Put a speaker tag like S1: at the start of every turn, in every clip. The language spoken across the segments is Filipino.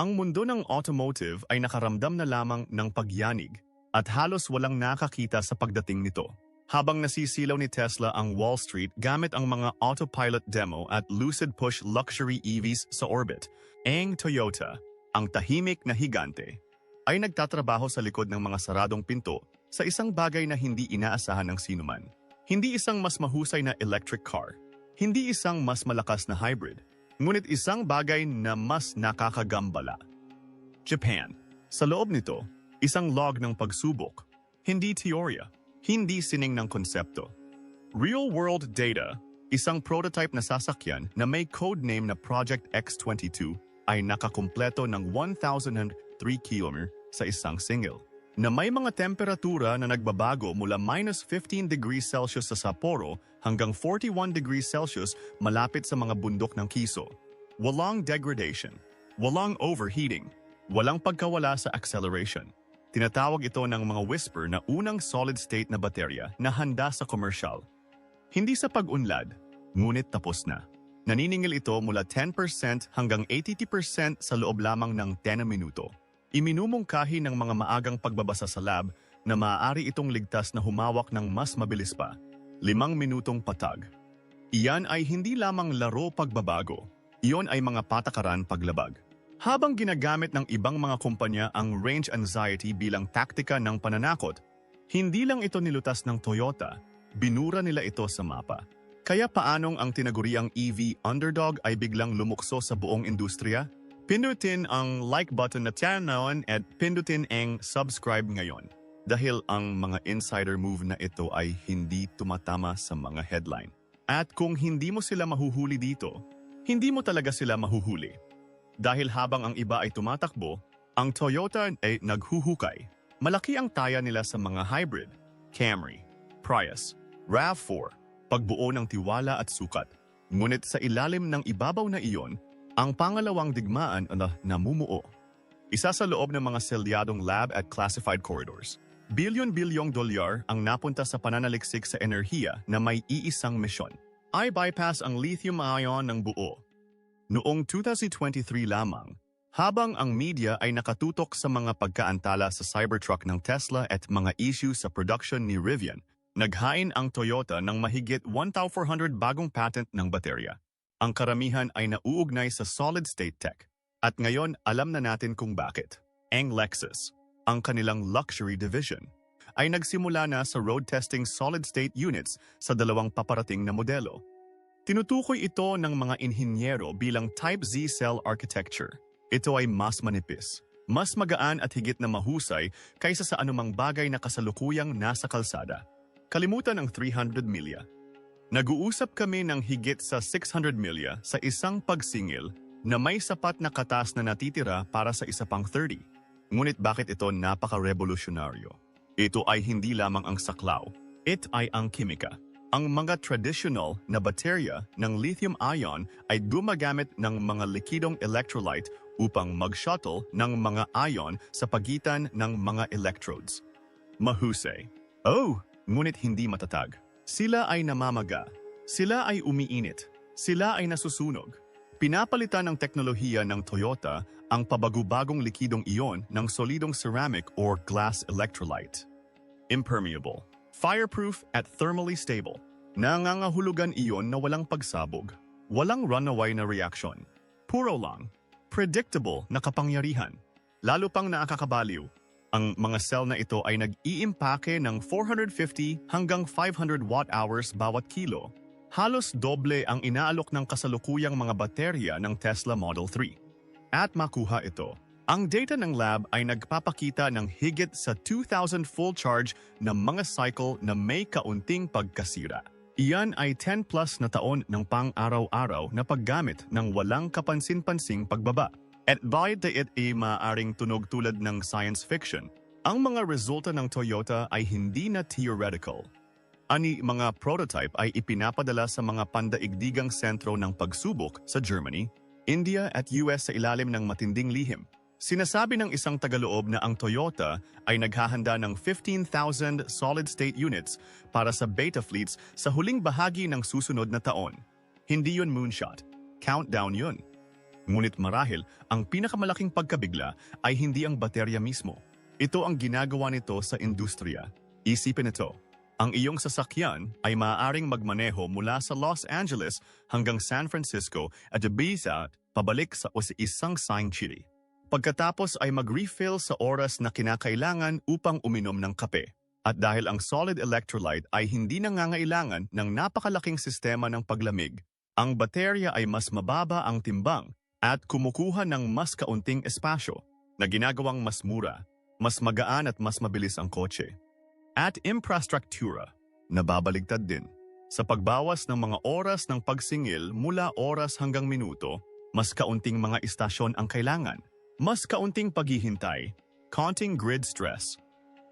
S1: Ang mundo ng automotive ay nakaramdam na lamang ng pagyanig at halos walang nakakita sa pagdating nito. Habang nasisilaw ni Tesla ang Wall Street gamit ang mga autopilot demo at lucid push luxury EVs sa orbit, ang Toyota, ang tahimik na higante, ay nagtatrabaho sa likod ng mga saradong pinto sa isang bagay na hindi inaasahan ng sinuman. Hindi isang mas mahusay na electric car, hindi isang mas malakas na hybrid, ngunit isang bagay na mas nakakagambala. Japan. Sa loob nito, isang log ng pagsubok, hindi teorya, hindi sining ng konsepto. Real-world data, isang prototype na sasakyan na may codename na Project X22 ay nakakumpleto ng 1,003 km sa isang single na may mga temperatura na nagbabago mula minus 15 degrees Celsius sa Sapporo hanggang 41 degrees Celsius malapit sa mga bundok ng Kiso. Walang degradation, walang overheating, walang pagkawala sa acceleration. Tinatawag ito ng mga whisper na unang solid-state na baterya na handa sa commercial. Hindi sa pag-unlad, ngunit tapos na. Naniningil ito mula 10% hanggang 80% sa loob lamang ng 10 minuto. Iminumungkahi ng mga maagang pagbabasa sa lab na maaari itong ligtas na humawak ng mas mabilis pa, limang minutong patag. Iyan ay hindi lamang laro pagbabago, iyon ay mga patakaran paglabag. Habang ginagamit ng ibang mga kumpanya ang range anxiety bilang taktika ng pananakot, hindi lang ito nilutas ng Toyota, binura nila ito sa mapa. Kaya paanong ang tinaguriang EV underdog ay biglang lumukso sa buong industriya? Pindutin ang like button na tanawan at pindutin ang subscribe ngayon. Dahil ang mga insider move na ito ay hindi tumatama sa mga headline. At kung hindi mo sila mahuhuli dito, hindi mo talaga sila mahuhuli. Dahil habang ang iba ay tumatakbo, ang Toyota ay naghuhukay. Malaki ang taya nila sa mga hybrid, Camry, Prius, RAV4, pagbuo ng tiwala at sukat. Ngunit sa ilalim ng ibabaw na iyon, ang pangalawang digmaan na namumuo. Isa sa loob ng mga selyadong lab at classified corridors. Bilyon-bilyong dolyar ang napunta sa pananaliksik sa enerhiya na may iisang misyon. Ay bypass ang lithium-ion ng buo Noong 2023 lamang, habang ang media ay nakatutok sa mga pagkaantala sa Cybertruck ng Tesla at mga issue sa production ni Rivian, naghain ang Toyota ng mahigit 1,400 bagong patent ng baterya. Ang karamihan ay nauugnay sa solid-state tech. At ngayon, alam na natin kung bakit. Ang Lexus, ang kanilang luxury division, ay nagsimula na sa road testing solid-state units sa dalawang paparating na modelo Tinutukoy ito ng mga inhinyero bilang Type Z cell architecture. Ito ay mas manipis, mas magaan at higit na mahusay kaysa sa anumang bagay na kasalukuyang nasa kalsada. Kalimutan ang 300 milya. Nag-uusap kami ng higit sa 600 milya sa isang pagsingil na may sapat na katas na natitira para sa isa pang 30. Ngunit bakit ito napaka-revolusyonaryo? Ito ay hindi lamang ang saklaw, it ay ang kimika. Ang mga traditional na baterya ng lithium-ion ay gumagamit ng mga likidong electrolyte upang mag-shuttle ng mga ion sa pagitan ng mga electrodes. Mahusay. Oh, ngunit hindi matatag. Sila ay namamaga. Sila ay umiinit. Sila ay nasusunog. Pinapalitan ng teknolohiya ng Toyota ang pabagubagong likidong iyon ng solidong ceramic or glass electrolyte. Impermeable fireproof at thermally stable. Nangangahulugan iyon na walang pagsabog, walang runaway na reaction. Puro lang, predictable na kapangyarihan. Lalo pang nakakabaliw, ang mga cell na ito ay nag-iimpake ng 450 hanggang 500 watt-hours bawat kilo. Halos doble ang inaalok ng kasalukuyang mga baterya ng Tesla Model 3. At makuha ito, ang data ng lab ay nagpapakita ng higit sa 2,000 full charge na mga cycle na may kaunting pagkasira. Iyan ay 10 plus na taon ng pang-araw-araw na paggamit ng walang kapansin-pansing pagbaba. At bayad it ay maaaring tunog tulad ng science fiction, ang mga resulta ng Toyota ay hindi na theoretical. Ani mga prototype ay ipinapadala sa mga pandaigdigang sentro ng pagsubok sa Germany, India at US sa ilalim ng matinding lihim. Sinasabi ng isang tagaloob na ang Toyota ay naghahanda ng 15,000 solid-state units para sa beta fleets sa huling bahagi ng susunod na taon. Hindi yun moonshot. Countdown yun. Ngunit marahil, ang pinakamalaking pagkabigla ay hindi ang baterya mismo. Ito ang ginagawa nito sa industriya. Isipin ito. Ang iyong sasakyan ay maaaring magmaneho mula sa Los Angeles hanggang San Francisco at Ibiza pabalik sa o sa isang Sign City. Pagkatapos ay mag-refill sa oras na kinakailangan upang uminom ng kape. At dahil ang solid electrolyte ay hindi nangangailangan ng napakalaking sistema ng paglamig, ang baterya ay mas mababa ang timbang at kumukuha ng mas kaunting espasyo na ginagawang mas mura, mas magaan at mas mabilis ang kotse. At infrastruktura, nababaligtad din. Sa pagbawas ng mga oras ng pagsingil mula oras hanggang minuto, mas kaunting mga istasyon ang kailangan. Mas kaunting paghihintay, counting grid stress.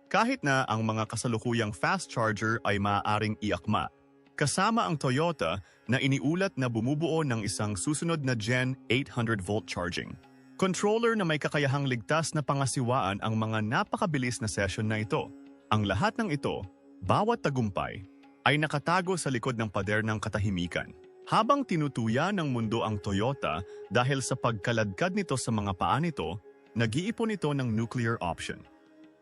S1: Kahit na ang mga kasalukuyang fast charger ay maaaring iakma, kasama ang Toyota na iniulat na bumubuo ng isang susunod na Gen 800-volt charging. Controller na may kakayahang ligtas na pangasiwaan ang mga napakabilis na session na ito. Ang lahat ng ito, bawat tagumpay, ay nakatago sa likod ng pader ng katahimikan. Habang tinutuya ng mundo ang Toyota dahil sa pagkaladkad nito sa mga paa nito, nag-iipon ito ng nuclear option.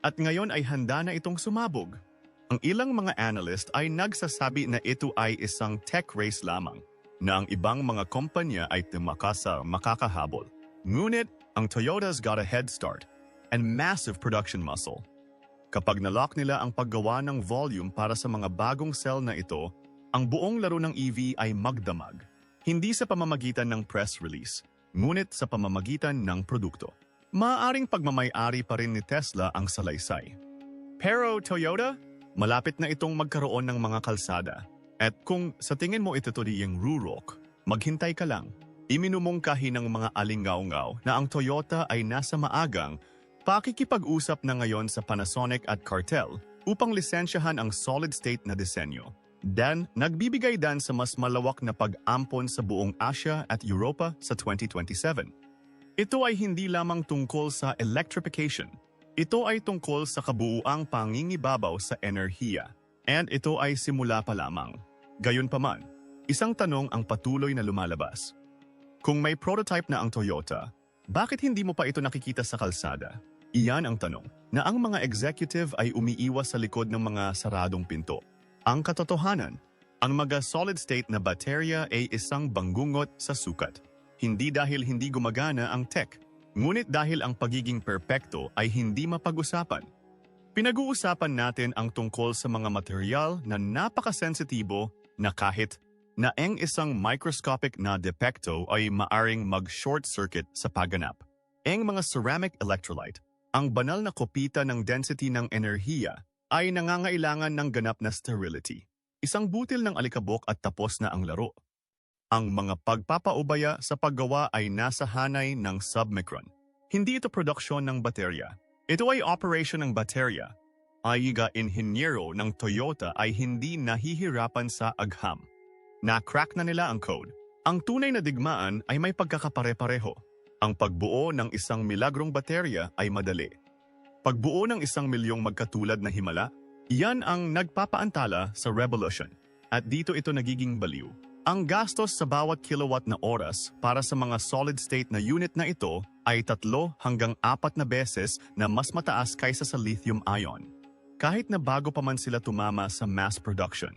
S1: At ngayon ay handa na itong sumabog. Ang ilang mga analyst ay nagsasabi na ito ay isang tech race lamang, na ang ibang mga kumpanya ay tumakas sa makakahabol. Ngunit, ang Toyota's got a head start and massive production muscle. Kapag nalock nila ang paggawa ng volume para sa mga bagong cell na ito, ang buong laro ng EV ay magdamag. Hindi sa pamamagitan ng press release, ngunit sa pamamagitan ng produkto. Maaaring pagmamay-ari pa rin ni Tesla ang salaysay. Pero Toyota, malapit na itong magkaroon ng mga kalsada. At kung sa tingin mo ito yung rurok, maghintay ka lang. Iminumungkahi ng mga alingaw-ngaw na ang Toyota ay nasa maagang pakikipag-usap na ngayon sa Panasonic at Cartel upang lisensyahan ang solid-state na disenyo. Dan, nagbibigay dan sa mas malawak na pag-ampon sa buong Asia at Europa sa 2027. Ito ay hindi lamang tungkol sa electrification. Ito ay tungkol sa kabuuang pangingibabaw sa enerhiya. And ito ay simula pa lamang. Gayunpaman, isang tanong ang patuloy na lumalabas. Kung may prototype na ang Toyota, bakit hindi mo pa ito nakikita sa kalsada? Iyan ang tanong, na ang mga executive ay umiiwas sa likod ng mga saradong pinto. Ang katotohanan, ang mga solid-state na baterya ay isang banggungot sa sukat. Hindi dahil hindi gumagana ang tech, ngunit dahil ang pagiging perpekto ay hindi mapag-usapan. Pinag-uusapan natin ang tungkol sa mga material na napakasensitibo na kahit na ang isang microscopic na depekto ay maaring mag-short circuit sa pagganap. Ang mga ceramic electrolyte, ang banal na kopita ng density ng enerhiya, ay nangangailangan ng ganap na sterility. Isang butil ng alikabok at tapos na ang laro. Ang mga pagpapaubaya sa paggawa ay nasa hanay ng submicron. Hindi ito produksyon ng baterya. Ito ay operation ng baterya. Aiga inhinyero ng Toyota ay hindi nahihirapan sa agham. Na-crack na nila ang code. Ang tunay na digmaan ay may pagkakapare-pareho. Ang pagbuo ng isang milagrong baterya ay madali. Pagbuo ng isang milyong magkatulad na himala, iyan ang nagpapaantala sa revolution. At dito ito nagiging baliw. Ang gastos sa bawat kilowatt na oras para sa mga solid-state na unit na ito ay tatlo hanggang apat na beses na mas mataas kaysa sa lithium-ion. Kahit na bago pa man sila tumama sa mass production.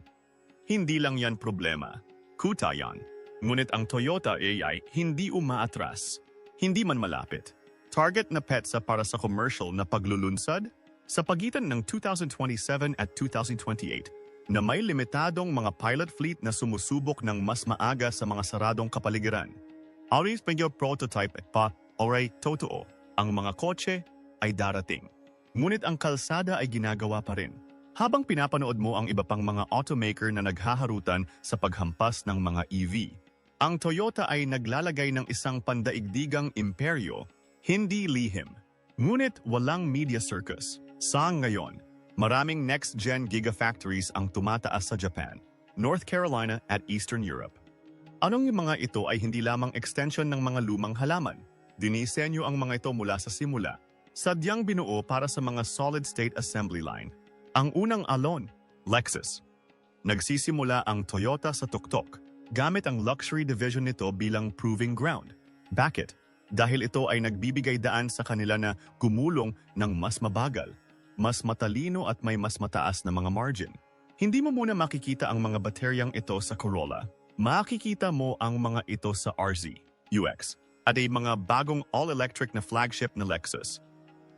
S1: Hindi lang yan problema. Kuta yan. Ngunit ang Toyota AI hindi umaatras. Hindi man malapit. Target na petsa para sa commercial na paglulunsad sa pagitan ng 2027 at 2028 na may limitadong mga pilot fleet na sumusubok ng mas maaga sa mga saradong kapaligiran. Aris medyo prototype pa, alright, totoo, ang mga kotse ay darating. Ngunit ang kalsada ay ginagawa pa rin. Habang pinapanood mo ang iba pang mga automaker na naghaharutan sa paghampas ng mga EV, ang Toyota ay naglalagay ng isang pandaigdigang imperyo, hindi lihim. Ngunit walang media circus. Sa ngayon, maraming next-gen gigafactories ang tumataas sa Japan, North Carolina at Eastern Europe. Anong yung mga ito ay hindi lamang extension ng mga lumang halaman? Dinisenyo ang mga ito mula sa simula. Sadyang binuo para sa mga solid-state assembly line. Ang unang alon, Lexus. Nagsisimula ang Toyota sa tuktok, gamit ang luxury division nito bilang proving ground. Bakit? Dahil ito ay nagbibigay daan sa kanila na gumulong ng mas mabagal, mas matalino at may mas mataas na mga margin. Hindi mo muna makikita ang mga bateryang ito sa Corolla. Makikita mo ang mga ito sa RZ, UX, at ay mga bagong all-electric na flagship na Lexus.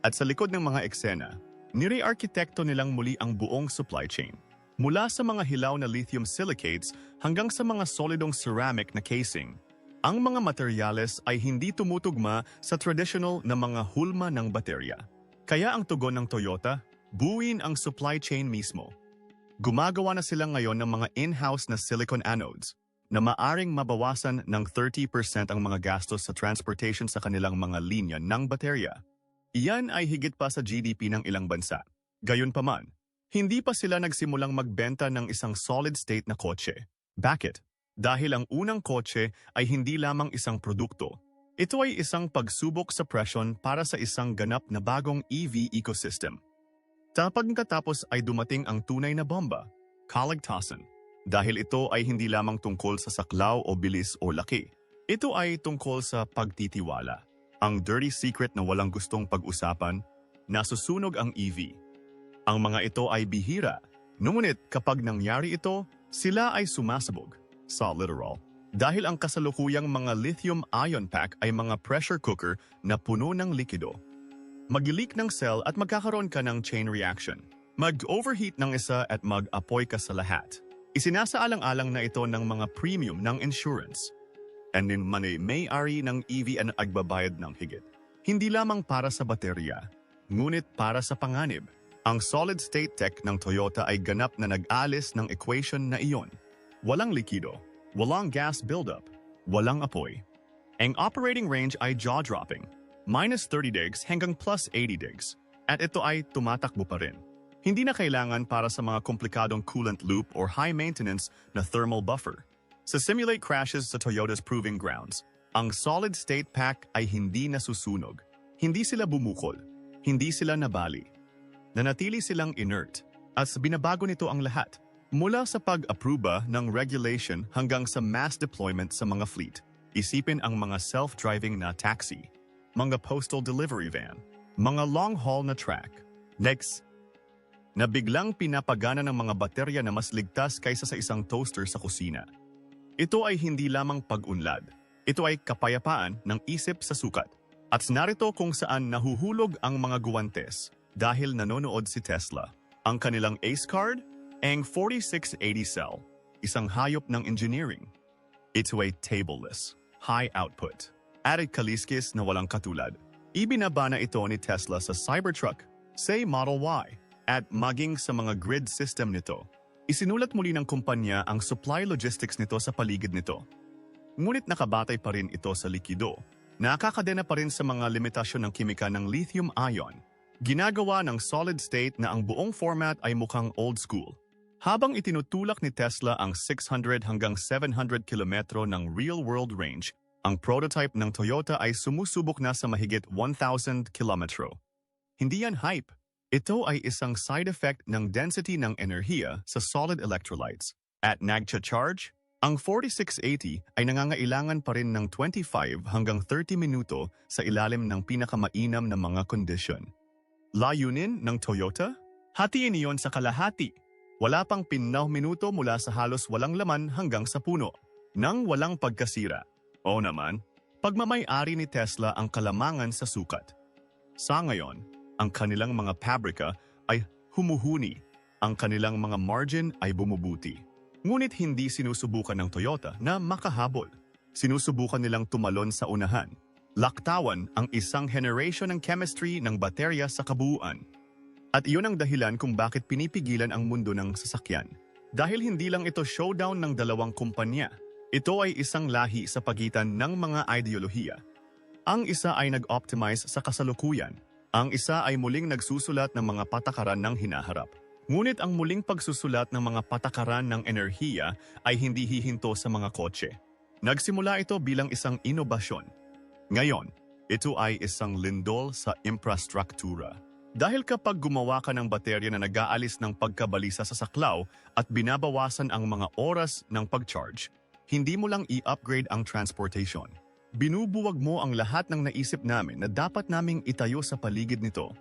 S1: At sa likod ng mga eksena, nire-arkitekto nilang muli ang buong supply chain. Mula sa mga hilaw na lithium silicates hanggang sa mga solidong ceramic na casing. Ang mga materyales ay hindi tumutugma sa traditional na mga hulma ng baterya. Kaya ang tugon ng Toyota, buuin ang supply chain mismo. Gumagawa na sila ngayon ng mga in-house na silicon anodes na maaring mabawasan ng 30% ang mga gastos sa transportation sa kanilang mga linya ng baterya. Iyan ay higit pa sa GDP ng ilang bansa. Gayunpaman, hindi pa sila nagsimulang magbenta ng isang solid-state na kotse. Bakit? Dahil ang unang kotse ay hindi lamang isang produkto. Ito ay isang pagsubok sa presyon para sa isang ganap na bagong EV ecosystem. Tapag katapos ay dumating ang tunay na bomba, kaligtasan. Dahil ito ay hindi lamang tungkol sa saklaw o bilis o laki. Ito ay tungkol sa pagtitiwala. Ang dirty secret na walang gustong pag-usapan, nasusunog ang EV. Ang mga ito ay bihira, ngunit kapag nangyari ito, sila ay sumasabog, sa literal. Dahil ang kasalukuyang mga lithium-ion pack ay mga pressure cooker na puno ng likido. Mag-leak ng cell at magkakaroon ka ng chain reaction. Mag-overheat ng isa at mag-apoy ka sa lahat. Isinasaalang-alang na ito ng mga premium ng insurance. And din man ay may-ari ng EV ang agbabayad ng higit. Hindi lamang para sa baterya, ngunit para sa panganib. Ang solid-state tech ng Toyota ay ganap na nag-alis ng equation na iyon. Walang likido, walang gas buildup, walang apoy. Ang operating range ay jaw-dropping, minus 30 digs hanggang plus 80 digs. At ito ay tumatakbo pa rin. Hindi na kailangan para sa mga komplikadong coolant loop or high-maintenance na thermal buffer. Sa simulate crashes sa Toyota's proving grounds, ang solid-state pack ay hindi nasusunog. Hindi sila bumukol. Hindi sila nabali. Nanatili silang inert. At binabago nito ang lahat. Mula sa pag-aproba ng regulation hanggang sa mass deployment sa mga fleet, isipin ang mga self-driving na taxi, mga postal delivery van, mga long-haul na truck, next, na biglang pinapagana ng mga baterya na mas ligtas kaysa sa isang toaster sa kusina. Ito ay hindi lamang pag-unlad. Ito ay kapayapaan ng isip sa sukat. At narito kung saan nahuhulog ang mga guwantes dahil nanonood si Tesla. Ang kanilang ACE card, ang 4680 cell, isang hayop ng engineering. Ito ay tableless, high output, added kaliskis na walang katulad. Ibinaba na ito ni Tesla sa Cybertruck, say Model Y, at maging sa mga grid system nito. Isinulat muli ng kumpanya ang supply logistics nito sa paligid nito. Ngunit nakabatay pa rin ito sa likido. Nakakadena pa rin sa mga limitasyon ng kimika ng lithium-ion. Ginagawa ng solid state na ang buong format ay mukhang old school. Habang itinutulak ni Tesla ang 600 hanggang 700 kilometro ng real-world range, ang prototype ng Toyota ay sumusubok na sa mahigit 1,000 kilometro. Hindi yan hype. Ito ay isang side effect ng density ng enerhiya sa solid electrolytes. At nagcha-charge, ang 4680 ay nangangailangan pa rin ng 25 hanggang 30 minuto sa ilalim ng pinakamainam na mga kondisyon. Layunin ng Toyota? Hatiin iyon sa kalahati. Wala pang pinaw minuto mula sa halos walang laman hanggang sa puno. Nang walang pagkasira. O naman, pagmamay-ari ni Tesla ang kalamangan sa sukat. Sa ngayon, ang kanilang mga pabrika ay humuhuni. Ang kanilang mga margin ay bumubuti. Ngunit hindi sinusubukan ng Toyota na makahabol. Sinusubukan nilang tumalon sa unahan. Laktawan ang isang generation ng chemistry ng baterya sa kabuuan. At iyon ang dahilan kung bakit pinipigilan ang mundo ng sasakyan. Dahil hindi lang ito showdown ng dalawang kumpanya. Ito ay isang lahi sa pagitan ng mga ideolohiya. Ang isa ay nag-optimize sa kasalukuyan. Ang isa ay muling nagsusulat ng mga patakaran ng hinaharap. Ngunit ang muling pagsusulat ng mga patakaran ng enerhiya ay hindi hihinto sa mga kotse. Nagsimula ito bilang isang inobasyon. Ngayon, ito ay isang lindol sa infrastruktura. Dahil kapag gumawa ka ng baterya na nag-aalis ng pagkabalisa sa saklaw at binabawasan ang mga oras ng pag-charge, hindi mo lang i-upgrade ang transportation. binubuwag mo ang lahat ng naisip namin na dapat naming itayo sa paligid nito.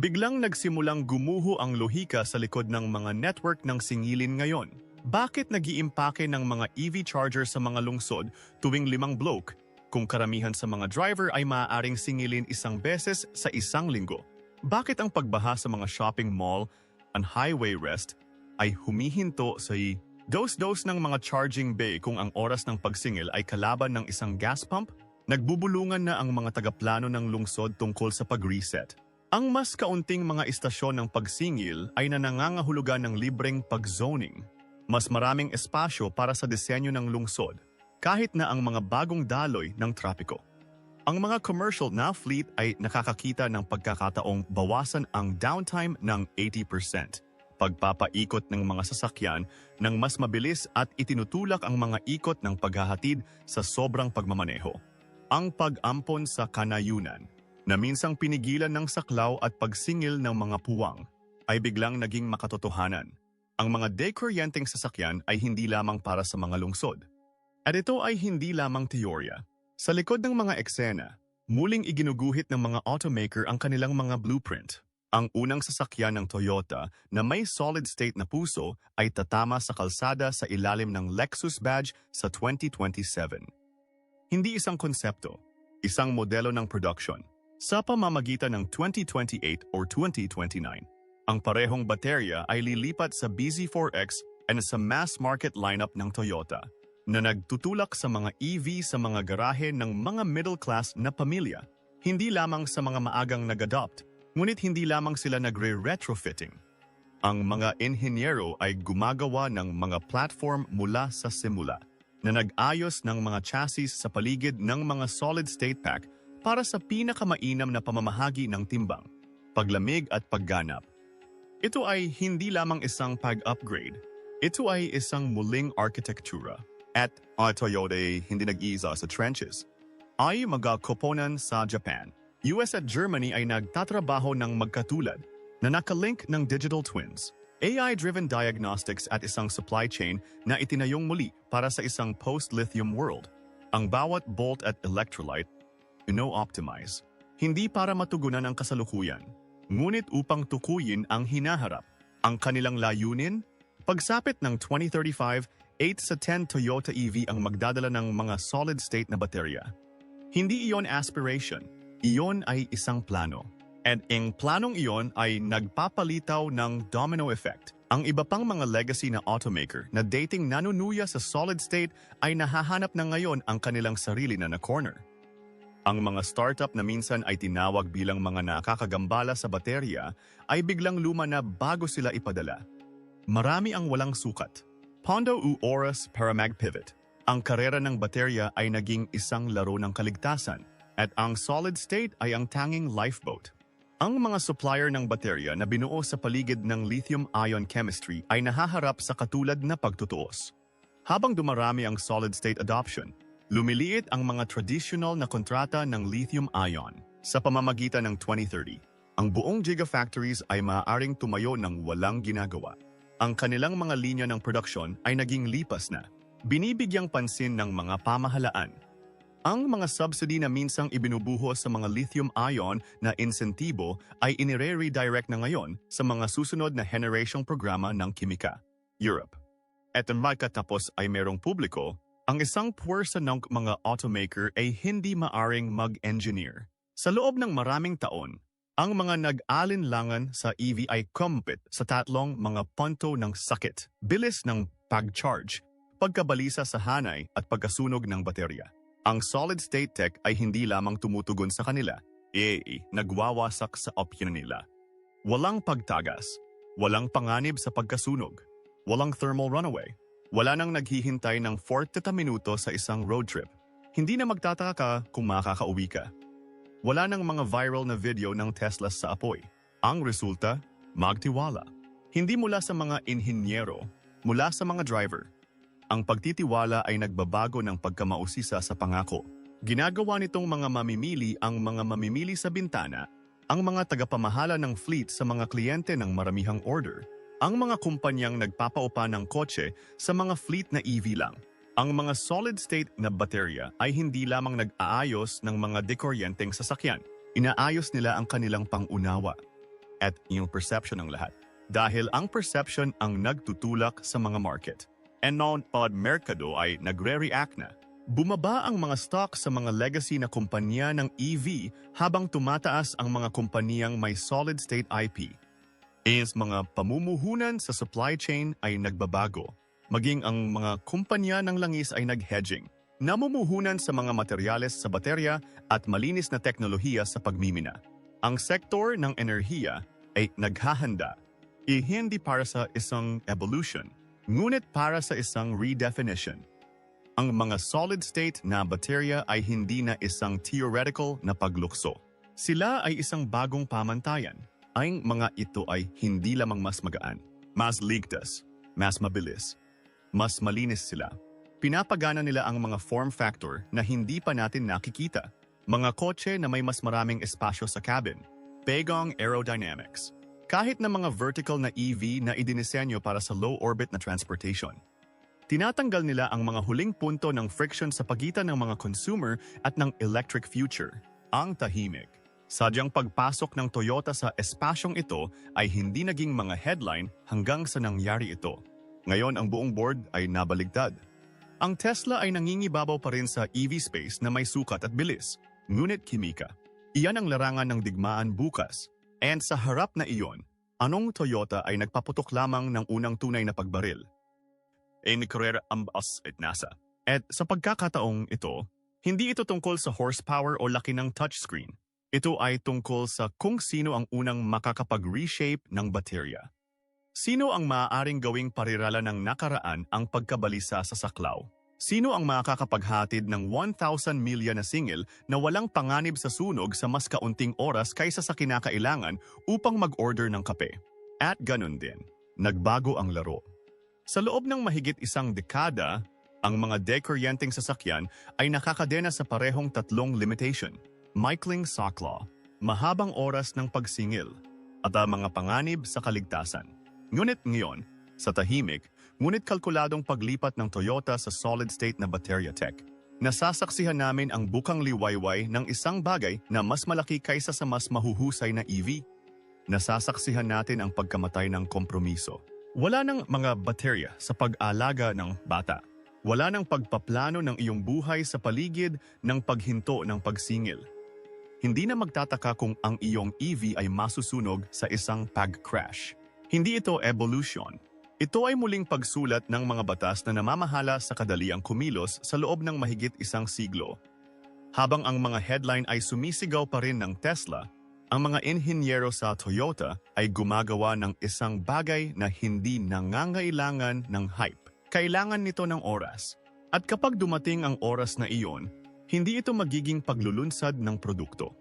S1: Biglang nagsimulang gumuho ang lohika sa likod ng mga network ng singilin ngayon. Bakit nagiimpake ng mga EV charger sa mga lungsod tuwing limang bloke kung karamihan sa mga driver ay maaaring singilin isang beses sa isang linggo? Bakit ang pagbaha sa mga shopping mall and highway rest ay humihinto sa dose-dose ng mga charging bay kung ang oras ng pagsingil ay kalaban ng isang gas pump? Nagbubulungan na ang mga tagaplano ng lungsod tungkol sa pag-reset. Ang mas kaunting mga istasyon ng pagsingil ay nanangangahulugan ng libreng pag-zoning. Mas maraming espasyo para sa disenyo ng lungsod, kahit na ang mga bagong daloy ng trapiko. Ang mga commercial na fleet ay nakakakita ng pagkakataong bawasan ang downtime ng 80%. Pagpapaikot ng mga sasakyan ng mas mabilis at itinutulak ang mga ikot ng paghahatid sa sobrang pagmamaneho. Ang pag-ampon sa kanayunan na minsang pinigilan ng saklaw at pagsingil ng mga puwang ay biglang naging makatotohanan. Ang mga dekuryenteng sasakyan ay hindi lamang para sa mga lungsod. At ito ay hindi lamang teorya. Sa likod ng mga eksena, muling iginuguhit ng mga automaker ang kanilang mga blueprint. Ang unang sasakyan ng Toyota na may solid-state na puso ay tatama sa kalsada sa ilalim ng Lexus badge sa 2027. Hindi isang konsepto, isang modelo ng production. Sa pamamagitan ng 2028 or 2029, ang parehong baterya ay lilipat sa BZ4X and sa mass market lineup ng Toyota na nagtutulak sa mga EV sa mga garahe ng mga middle class na pamilya, hindi lamang sa mga maagang nag-adopt, ngunit hindi lamang sila nagre-retrofitting. Ang mga inhinyero ay gumagawa ng mga platform mula sa simula na nag-ayos ng mga chassis sa paligid ng mga solid-state pack para sa pinakamainam na pamamahagi ng timbang, paglamig at pagganap. Ito ay hindi lamang isang pag-upgrade. Ito ay isang muling arkitektura. At Toyota hindi nag-iisa sa trenches. Ay magkakoponan sa Japan. US at Germany ay nagtatrabaho ng magkatulad na nakalink ng digital twins. AI-driven diagnostics at isang supply chain na itinayong muli para sa isang post-lithium world. Ang bawat bolt at electrolyte, ino-optimize. Hindi para matugunan ang kasalukuyan, ngunit upang tukuyin ang hinaharap. Ang kanilang layunin? Pagsapit ng 2035, 8 sa 10 Toyota EV ang magdadala ng mga solid-state na baterya. Hindi iyon aspiration, iyon ay isang plano. And ang planong iyon ay nagpapalitaw ng domino effect. Ang iba pang mga legacy na automaker na dating nanunuya sa solid state ay nahahanap na ngayon ang kanilang sarili na na corner. Ang mga startup na minsan ay tinawag bilang mga nakakagambala sa baterya ay biglang luma na bago sila ipadala. Marami ang walang sukat. Pondo u Oras Paramag Pivot. Ang karera ng baterya ay naging isang laro ng kaligtasan at ang solid state ay ang tanging lifeboat. Ang mga supplier ng baterya na binuo sa paligid ng lithium-ion chemistry ay nahaharap sa katulad na pagtutuos. Habang dumarami ang solid-state adoption, lumiliit ang mga traditional na kontrata ng lithium-ion sa pamamagitan ng 2030. Ang buong gigafactories ay maaaring tumayo ng walang ginagawa. Ang kanilang mga linya ng produksyon ay naging lipas na. Binibigyang pansin ng mga pamahalaan ang mga subsidy na minsang ibinubuhos sa mga lithium-ion na insentibo ay inire-redirect na ngayon sa mga susunod na generasyong programa ng kimika, Europe. At magkatapos ay merong publiko, ang isang puwersa ng mga automaker ay hindi maaring mag-engineer. Sa loob ng maraming taon, ang mga nag-alinlangan sa EV ay compete sa tatlong mga punto ng sakit, bilis ng pag-charge, pagkabalisa sa hanay at pagkasunog ng baterya. Ang solid-state tech ay hindi lamang tumutugon sa kanila, eh, nagwawasak sa opinion nila. Walang pagtagas, walang panganib sa pagkasunog, walang thermal runaway, wala nang naghihintay ng 40 minuto sa isang road trip. Hindi na magtataka ka kung makakauwi ka. Wala nang mga viral na video ng Tesla sa apoy. Ang resulta, magtiwala. Hindi mula sa mga inhinyero, mula sa mga driver. Ang pagtitiwala ay nagbabago ng pagkamausisa sa pangako. Ginagawa nitong mga mamimili ang mga mamimili sa bintana, ang mga tagapamahala ng fleet sa mga kliyente ng maramihang order, ang mga kumpanyang nagpapaupa ng kotse sa mga fleet na EV lang, Ang mga solid-state na baterya ay hindi lamang nag-aayos ng mga dekoryenteng sasakyan. Inaayos nila ang kanilang pangunawa at yung perception ng lahat. Dahil ang perception ang nagtutulak sa mga market. And noon pod Mercado ay nagre-react na. Bumaba ang mga stock sa mga legacy na kumpanya ng EV habang tumataas ang mga kumpanyang may solid-state IP. Is mga pamumuhunan sa supply chain ay nagbabago. Maging ang mga kumpanya ng langis ay nag-hedging. Namumuhunan sa mga materyales sa baterya at malinis na teknolohiya sa pagmimina. Ang sektor ng enerhiya ay naghahanda. Eh, hindi para sa isang evolution, ngunit para sa isang redefinition. Ang mga solid-state na baterya ay hindi na isang theoretical na paglukso. Sila ay isang bagong pamantayan. Ang mga ito ay hindi lamang mas magaan, mas ligtas, mas mabilis, mas malinis sila. Pinapagana nila ang mga form factor na hindi pa natin nakikita. Mga kotse na may mas maraming espasyo sa cabin. Pegong aerodynamics. Kahit na mga vertical na EV na idinisenyo para sa low-orbit na transportation. Tinatanggal nila ang mga huling punto ng friction sa pagitan ng mga consumer at ng electric future. Ang tahimik. Sadyang pagpasok ng Toyota sa espasyong ito ay hindi naging mga headline hanggang sa nangyari ito. Ngayon ang buong board ay nabaligtad. Ang Tesla ay nangingibabaw pa rin sa EV space na may sukat at bilis, ngunit kimika. Iyan ang larangan ng digmaan bukas. And sa harap na iyon, anong Toyota ay nagpaputok lamang ng unang tunay na pagbaril? Ni Carrera Ambas at NASA. At sa pagkakataong ito, hindi ito tungkol sa horsepower o laki ng touchscreen. Ito ay tungkol sa kung sino ang unang makakapag-reshape ng baterya. Sino ang maaaring gawing parirala ng nakaraan ang pagkabalisa sa saklaw? Sino ang makakapaghatid ng 1,000 milya na singil na walang panganib sa sunog sa mas kaunting oras kaysa sa kinakailangan upang mag-order ng kape? At ganun din, nagbago ang laro. Sa loob ng mahigit isang dekada, ang mga dekoryenteng sasakyan ay nakakadena sa parehong tatlong limitation. Michaeling sock law, mahabang oras ng pagsingil, at ang mga panganib sa kaligtasan. Ngunit ngayon, sa tahimik, ngunit kalkuladong paglipat ng Toyota sa solid-state na baterya tech, nasasaksihan namin ang bukang liwayway ng isang bagay na mas malaki kaysa sa mas mahuhusay na EV. Nasasaksihan natin ang pagkamatay ng kompromiso. Wala ng mga baterya sa pag-alaga ng bata. Wala ng pagpaplano ng iyong buhay sa paligid ng paghinto ng pagsingil. Hindi na magtataka kung ang iyong EV ay masusunog sa isang pag-crash. Hindi ito evolution. Ito ay muling pagsulat ng mga batas na namamahala sa kadaliang kumilos sa loob ng mahigit isang siglo. Habang ang mga headline ay sumisigaw pa rin ng Tesla, ang mga inhinyero sa Toyota ay gumagawa ng isang bagay na hindi nangangailangan ng hype. Kailangan nito ng oras. At kapag dumating ang oras na iyon, hindi ito magiging paglulunsad ng produkto.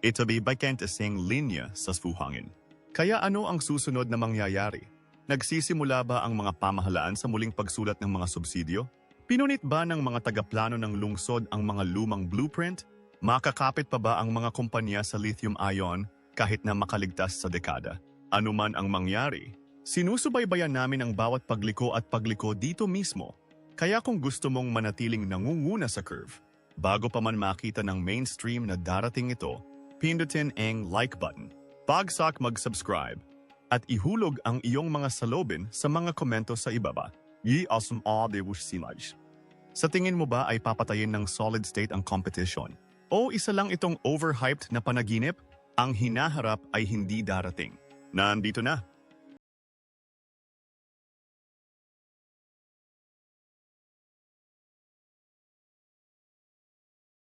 S1: Ito ay bakantasing linya sa sfuhangin. Kaya ano ang susunod na mangyayari? Nagsisimula ba ang mga pamahalaan sa muling pagsulat ng mga subsidyo? Pinunit ba ng mga tagaplano ng lungsod ang mga lumang blueprint? Makakapit pa ba ang mga kumpanya sa lithium-ion kahit na makaligtas sa dekada? Ano man ang mangyari, sinusubaybayan namin ang bawat pagliko at pagliko dito mismo. Kaya kung gusto mong manatiling nangunguna sa curve, bago pa man makita ng mainstream na darating ito, pindutin ang like button, bagsak mag-subscribe, at ihulog ang iyong mga salobin sa mga komento sa ibaba. Yi awesome all de simaj. Sa tingin mo ba ay papatayin ng solid state ang competition? O isa lang itong overhyped na panaginip? Ang hinaharap ay hindi darating. Nandito na,